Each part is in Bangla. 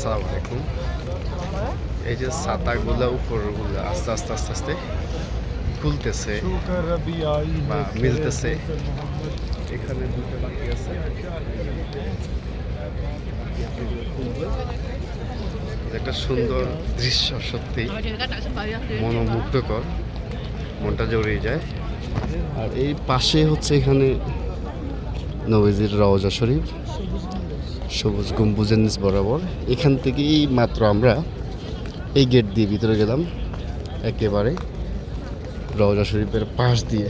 আসসালামু আলাইকুম। এই যে ছাতাগুলো, উপরগুলো আস্তে আস্তে আস্তে আস্তে খুলতেছে বা মিলতেছে। এখানে দুটো বাকি আছে। একটা সুন্দর দৃশ্য, সত্যি মনোমুগ্ধকর। মনটা জড়িয়ে যায়। আর এই পাশে হচ্ছে এখানে নবীজির রওজা শরীফ। সবুজ গম্বুজের নিচ বরাবর। এখান থেকেই মাত্র আমরা এই গেট দিয়ে ভিতরে গেলাম। একেবারে রওজা শরীফের পাশ দিয়ে,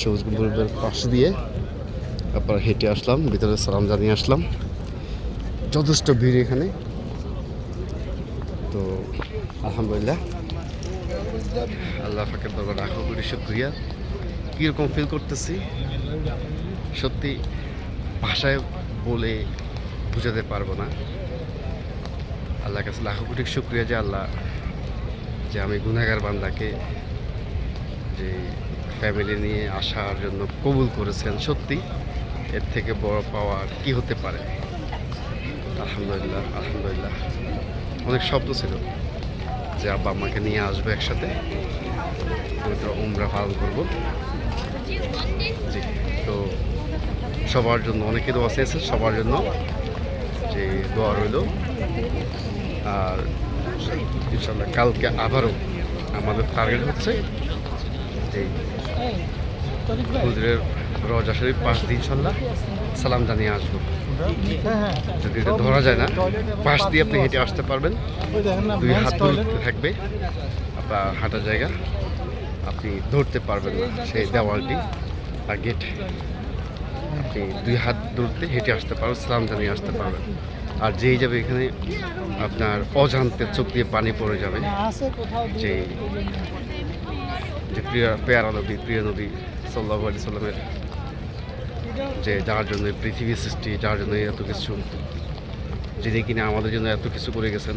সবুজ গম্বুজের পাশ দিয়ে তারপর হেঁটে আসলাম, ভিতরে সালাম জানিয়ে আসলাম। যথেষ্ট ভিড় এখানে। তো আলহামদুলিল্লাহ। আল্লাহ ফাঁকের দরবার রাখো করি শুক্রিয়া। কীরকম ফিল করতেছি? সত্যি, ভাষায় বলে বোঝাতে পারব না। আল্লাহর কাছে লাখো কোটি শুক্রিয়া যে আল্লাহ, যে আমি গুনাগার বান্দাকে যে ফ্যামিলি নিয়ে আসার জন্য কবুল করেছেন সত্যি। এর থেকে বড় পাওয়ার কি হতে পারে? আলহামদুলিল্লাহ আলহামদুলিল্লাহ। অনেক শব্দ ছিল যে আব্বা আমাকে নিয়ে আসবে একসাথে। পবিত্র উমরা পালন করব। জি, তো সবার জন্য, অনেকে দোয়া চেয়েছে সবার জন্য, যে দোয়া রইল। আর ইনশাল্লাহ কালকে আবারও আমাদের টার্গেট হচ্ছে যে হুজুরের রজা শরীফ পাশ দিয়ে ইনশাল্লাহ সালাম জানিয়ে আসব। যদি এটা ধরা যায় না, পাশ দিয়ে আপনি হেঁটে আসতে পারবেন। দুই হাত থাকবে আপনার হাঁটার জায়গা আপনি ধরতে পারবেন না, সেই দেওয়ালটি আর গেট দুই হাত দূরত্বে হেঁটে আসতে পারবেন সালাম জানিয়ে আসতে পারবেন। আর যেই যাবে এখানে আপনার অজান্তে চোখ দিয়ে পানি পড়ে যাবে। যে যে প্রিয় পেয়ারা নবী প্রিয় নবী সাল্লাহ আলি সাল্লামের যে যার জন্য পৃথিবী সৃষ্টি, যার জন্য এত কিছু। যিনি কিনা আমাদের জন্য এত কিছু করে গেছেন,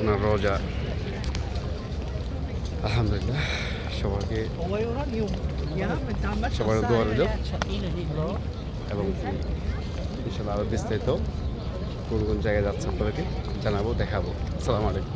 ওনার রজা। আলহামদুলিল্লাহ। সবাইকে সবার দোয়া রইল। এবং ইনশাল্লাহ আরও বিস্তারিত কোন কোন জায়গায় যাচ্ছে আপনাদেরকে জানাব, দেখাবো। আসসালামু আলাইকুম।